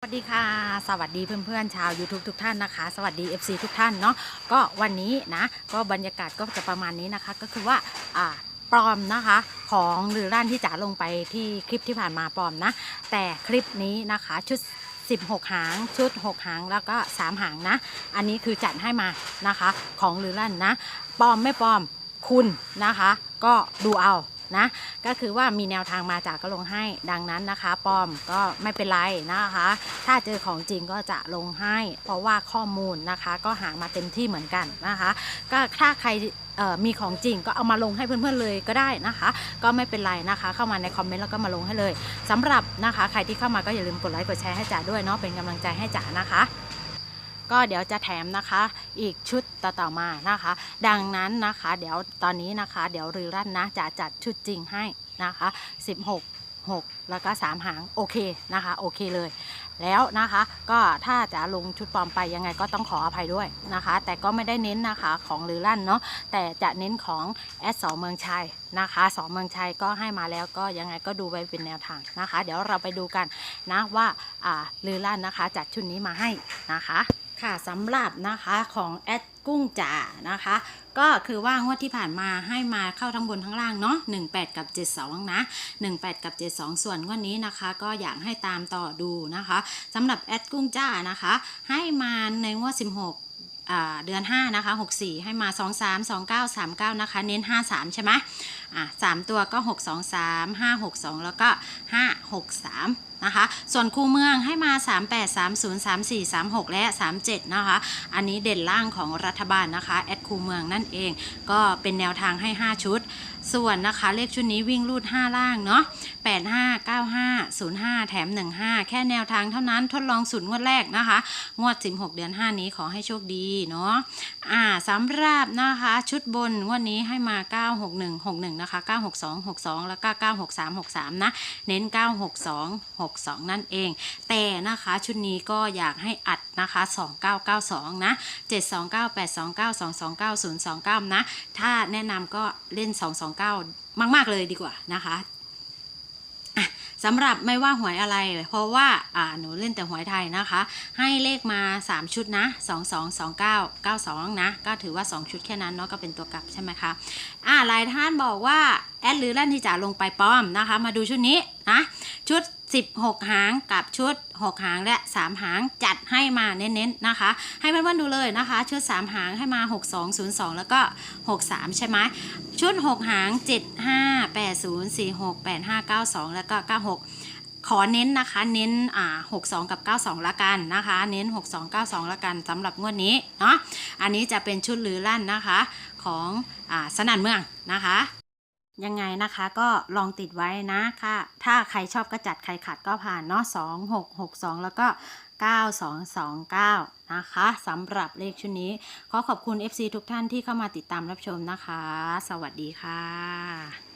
สวัสดีค่ะ สวัสดีเพื่อนๆชาว YouTube ทุกท่านนะคะ สวัสดี FC ทุกท่านเนาะก็วันนี้นะก็บรรยากาศก็จะประมาณนี้นะคะ ก็คือว่าอ่าปลอมนะคะของหรือร้านที่จ๋าลงไปที่คลิปที่ผ่านมาปลอมนะ แต่คลิปนี้นะคะชุด 16 หางชุด 6 หางแล้วก็ 3 หางนะ อันนี้คือจัดให้มานะคะของหรือลั่นนะปลอมไม่ปลอมคุณนะคะ ก็ดูเอา นะ ก็คือว่ามีแนวทางมาจากก็ลงให้ดังนั้นนะคะ ปอมก็ไม่เป็นไรนะคะ ถ้าเจอของจริงก็จะลงให้ เพราะว่าข้อมูลนะคะก็หามาเต็มที่เหมือนกันนะคะ ก็ถ้าใครมีของจริงก็เอามาลงให้เพื่อนๆเลยก็ได้นะคะ ก็ไม่เป็นไรนะคะ เข้ามาในคอมเมนต์แล้วก็มาลงให้เลยสำหรับนะคะ ใครที่เข้ามาก็อย่าลืมกดไลค์กดแชร์ให้จ๋าด้วยเนาะเป็นกำลังใจให้จ๋านะคะ ก็เดี๋ยวจะแถมนะคะอีกชุดต่อๆมานะคะ ดังนั้นนะคะเดี๋ยวตอนนี้นะคะ เดี๋ยวรือรั่นนะจะจัดชุดจริงให้นะคะ 16 6 แล้วก็ 3 หาง โอเคนะคะโอเคเลย แล้วนะคะก็ถ้าจะลงชุดปลอมไปยังไงก็ต้องขออภัยด้วยนะคะ แต่ก็ไม่ได้เน้นนะคะของรือลั่นเนาะแต่จะเน้นของแอดสองเมืองชัยนะคะสองเมืองชัยก็ให้มาแล้วก็ยังไงก็ดูไว้เป็นแนวทางนะคะ เดี๋ยวเราไปดูกันนะว่าอ่ารือลั่นนะคะจัดชุดนี้มาให้นะคะ ค่ะสำหรับนะคะของแอดกุ้งจ๋านะคะ ก็คือว่างวดที่ผ่านมาให้มาเข้าทั้งบนทั้งล่างเนาะ18 กับ 72 นะ 18 กับ 72 ส่วนงวดนี้นะคะ ก็อยากให้ตามต่อดูนะคะสำหรับแอดกุ้งจ้านะคะ ให้มาในงวด 16เดือน 5 นะคะ 64 ให้มา 2 3 2 9 3 9 นะคะ เน้น 53 ใช่ไหมอะ3ตัวก็ 6 2 3 5 6 2 แล้วก็ 5 6 3 นะคะ ส่วนคู่เมืองให้มา 38 30 34 36 และ 37 นะคะ อันนี้เด่นล่างของรัฐบาลนะคะ แอดคูเมืองนั่นเอง ก็เป็นแนวทางให้ 5 ชุด ส่วนนะคะเลขชุดนี้วิ่งรูด 5 ล่างเนาะ85 95 05 แถม 15 แค่แนวทางเท่านั้นทดลองสุดงวดแรกนะคะ งวด 16 เดือน 5 นี้ขอให้โชคดีเนาะ อ่าสำหรับนะคะชุดบนงวดนี้ให้มา 961 61 นะคะ 962 62 แล้วก็ 963 63 นะ เน้น 962 62 นั่นเอง แต่นะคะชุดนี้ก็อยากให้อัดนะคะ 2992 นะ 729 829 229 029นะ ถ้าแนะนำก็เล่น 229 มาก ๆ เลยดีกว่านะคะอะสำหรับไม่ว่าหวยอะไร เพราะว่าอ่าหนูเล่นแต่หวยไทยนะคะ ให้เลขมา 3 ชุดนะ 22 29 92 นะ ก็ถือว่า 2 ชุดแค่นั้นเนาะก็เป็นตัวกลับใช่ไหมคะอ่าหลายท่านบอกว่า แอดหรือลั่นที่จะลงไปป้อมนะคะ มาดูชุดนี้นะ ชุด 16 หางกับชุด 6 หางและ 3 หางจัดให้มาเน้นๆนะคะ ให้เพื่อนๆดูเลยนะคะ ชุด 3 หางให้มา 6202 แล้วก็ 63 ใช่ไหมชุด 6 หาง 75 80 46 85 92 แล้วก็ 96ขอเน้นนะคะเน้นอ่า62 กับ 92 ละกันนะคะ เน้น 62 92 ละกันสำหรับงวดนี้เนาะอันนี้จะเป็นชุดหรือลั่นนะคะของอ่าสนันเมืองนะคะ ยังไงนะคะก็ลองติดไว้นะค่ะ ถ้าใครชอบก็จัดใครขัดก็ผ่านเนาะ2 6 6 2 แล้วก็ 9229 นะคะสำหรับเลขชุดนี้ ขอขอบคุณ FC ทุกท่านที่เข้ามาติดตามรับชมนะคะ สวัสดีค่ะ